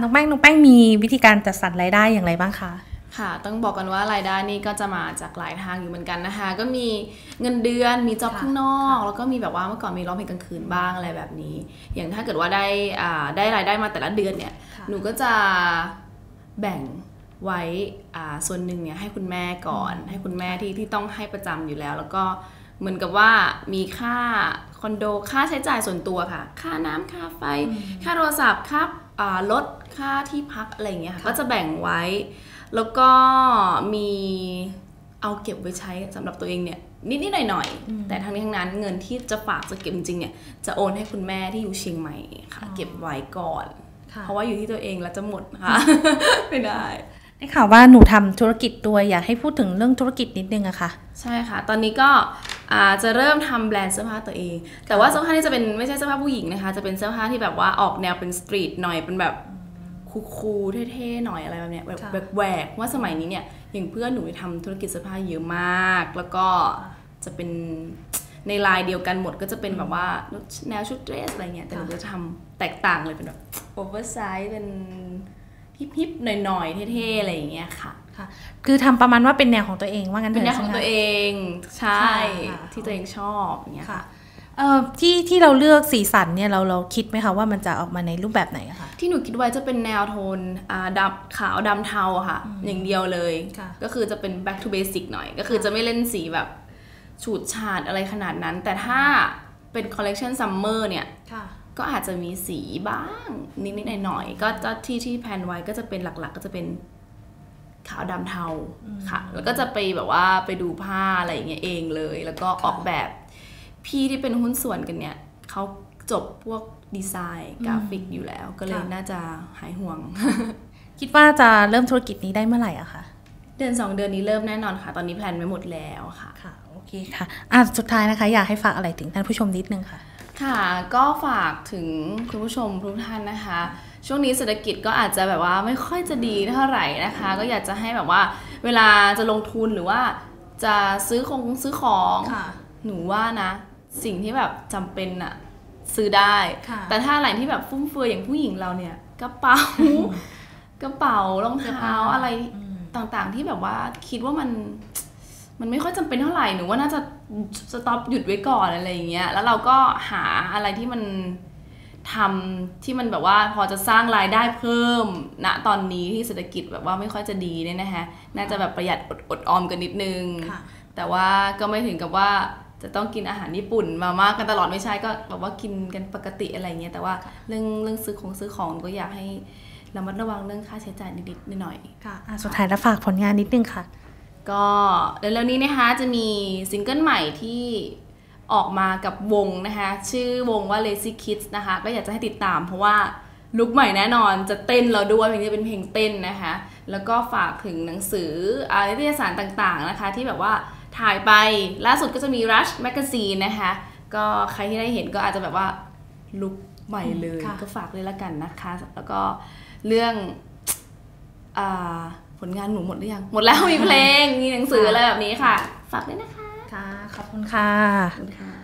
น้องแป้งน้องแป้งมีวิธีการจัดสรรรายได้อย่างไรบ้างคะค่ะ ต้องบอกกันว่ารายได้นี่ก็จะมาจากหลายทางอยู่เหมือนกันนะคะ ก็มีเงินเดือน มีจ็อบค่ะข้างนอก แล้วก็มีแบบว่าเมื่อก่อนมีร้องเพลงกลางคืนบ้างอะไรแบบนี้ อย่างถ้าเกิดว่าได้อ่าได้รายได้มาแต่ละเดือนเนี่ยค่ะหนูก็จะแบ่งไว้อ่าส่วนหนึ่งเนี่ยให้คุณแม่ก่อน ให้คุณแม่ที่ที่ต้องให้ประจำอยู่แล้ว แล้วก็เหมือนกับว่ามีค่าคอนโด ค่าใช้จ่ายส่วนตัวค่ะ ค่าน้ำค่าไฟ ค่าโทรศัพท์ค่าอ่ารถค่าที่พักอะไรอย่างเงี้ยค่ะค่ะก็จะแบ่งไว้ แล้วก็มีเอาเก็บไว้ใช้สำหรับตัวเองเนี่ยนิดๆหน่อยๆ แต่ทั้งนี้ทั้งนั้นเงินที่จะฝากจะเก็บจริงๆเนี่ยจะโอนให้คุณแม่ที่อยู่เชียงใหม่ค่ะ เก็บไว้ก่อนค่ะเพราะว่าอยู่ที่ตัวเองแล้วจะหมดค่ะไม่ได้ได้ข่าวว่าหนูทำธุรกิจด้วยอยากให้พูดถึงเรื่องธุรกิจนิดนึงอะค่ะ ใช่ค่ะ ตอนนี้ก็อ่า จะเริ่มทำแบรนด์เสื้อผ้าตัวเอง แต่ว่าเสื้อผ้านี่จะเป็นไม่ใช่เสื้อผ้าผู้หญิงนะคะ จะเป็นเสื้อผ้าที่แบบว่าออกแนวเป็นสตรีทหน่อยเป็นแบบคูลๆเท่ๆหน่อยอะไรแบบเนี้ยแบบค่ะแบบแหวกว่าสมัยนี้เนี่ยอย่างเพื่อนหนูทำธุรกิจเสื้อผ้าเยอะมาก แล้วก็จะเป็นในลายเดียวกันหมดก็จะเป็นแบบว่าแนวชุดเดรสอะไรเงี้ยแต่หนูจะทำแตกต่างเลยเป็นแบบโอเวอร์ไซส์เป็นฮิปๆหน่อยๆเท่ๆอะไรอย่างเงี้ยค่ะ ค่ะคือทำประมาณว่าเป็นแนวของตัวเองว่างั้นเป็นแนวถะของใช่ไหมตัวเอง ใช่ค่ะที่ตัวเองชอบอย่างเงี้ยค่ะค่ะเอ่อที่ที่เราเลือกสีสันเนี่ยเราเราคิดไหมคะว่ามันจะออกมาในรูปแบบไหนอะคะที่หนูคิดไว้จะเป็นแนวโทนอ่าดำขาวดำเทาอะค่ะ อย่างเดียวเลยค่ะก็คือจะเป็น back to basic หน่อย ก็คือจะไม่เล่นสีแบบฉูดฉาดอะไรขนาดนั้น แต่ถ้าเป็น collection summer เนี่ยค่ะก็อาจจะมีสีบ้างนิดๆหน่อยๆก็จะที่ที่แพลนไว้ก็จะเป็นหลักๆ ก็จะเป็น ขาวดำเทาค่ะ แล้วก็จะไปแบบว่าไปดูผ้าอะไรอย่างเงี้ยเองเลย แล้วก็ออกแบบพี่ที่เป็นหุ้นส่วนกันเนี่ยเขาจบพวกดีไซน์กราฟิกอยู่แล้ว ก็เลยค่ะน่าจะหายห่วง คิดว่าจะเริ่มธุรกิจนี้ได้เมื่อไหร่อะคะเดือนสองเดือนนี้เริ่มแน่นอนค่ะ ตอนนี้แพลนไว้หมดแล้วค่ะค่ะโอเคค่ะอะสุดท้ายนะคะ อยากให้ฝากอะไรถึงท่านผู้ชมนิดนึงค่ะ ค่ะ ก็ฝากถึงคุณผู้ชมทุกท่านนะคะ ช่วงนี้เศรษฐกิจก็อาจจะแบบว่าไม่ค่อยจะดีเท่าไหร่นะคะ ก็อยากจะให้แบบว่าเวลาจะลงทุนหรือว่าจะซื้อของซื้อของค่ะหนูว่านะ สิ่งที่แบบจำเป็นอะซื้อได้ค่ะแต่ถ้าอะไรที่แบบฟุ่มเฟือยอย่างผู้หญิงเราเนี่ยกระเป๋ากระเป๋ารองเท้าอะไรต่างๆที่แบบว่าคิดว่ามันมันไม่ค่อยจำเป็นเท่าไหร่หนูว่าน่าจะสต็อปหยุดไว้ก่อนอะไรอย่างเงี้ยแล้วเราก็หาอะไรที่มัน ทำที่มันแบบว่าพอจะสร้างรายได้เพิ่มณตอนนี้ที่เศรษฐกิจแบบว่าไม่ค่อยจะดีเนี่ยนะคะน่าจะแบบประหยัดอดอดออมกันนิดนึงค่ะแต่ว่าก็ไม่ถึงกับว่าจะต้องกินอาหารญี่ปุ่นมามากกันตลอดไม่ใช่ก็แบบว่ากินกันปกติอะไรเงี้ยแต่ว่าเรื่องเรื่องซื้อของซื้อของก็อยากให้ระมัดระวังเรื่องค่าใช้จ่ายนิดๆหน่อยๆค่ะอะสุดท้ายแล้วฝากผลงานนิดนึงค่ะ ก็เร็วๆนี้นะคะจะมีซิงเกิลใหม่ที่ ออกมากับวงนะคะ ชื่อวงว่า Lazy Kids นะคะ ก็อยากจะให้ติดตาม เพราะว่าลุคใหม่แน่นอนจะเต้นเราด้วยเพลงนี้เป็นเพลงเต้นนะคะ แล้วก็ฝากถึงหนังสืออานิตยสารต่างๆนะคะ ที่แบบว่าถ่ายไปล่าสุดก็จะมี Rush Magazine นะคะ ก็ใครที่ได้เห็นก็อาจจะแบบว่าลุคใหม่เลยค่ะก็ฝากเลยละกันนะคะ แล้วก็เรื่องอ่าผลงานหนูหมดหรือยังหมดแล้วมีเพลงมีหนังสืออะไรแบบนี้ค่ะ ฝากด้วยนะคะค่ะขอบคุณ ค่ะ ขอบคุณค่ะ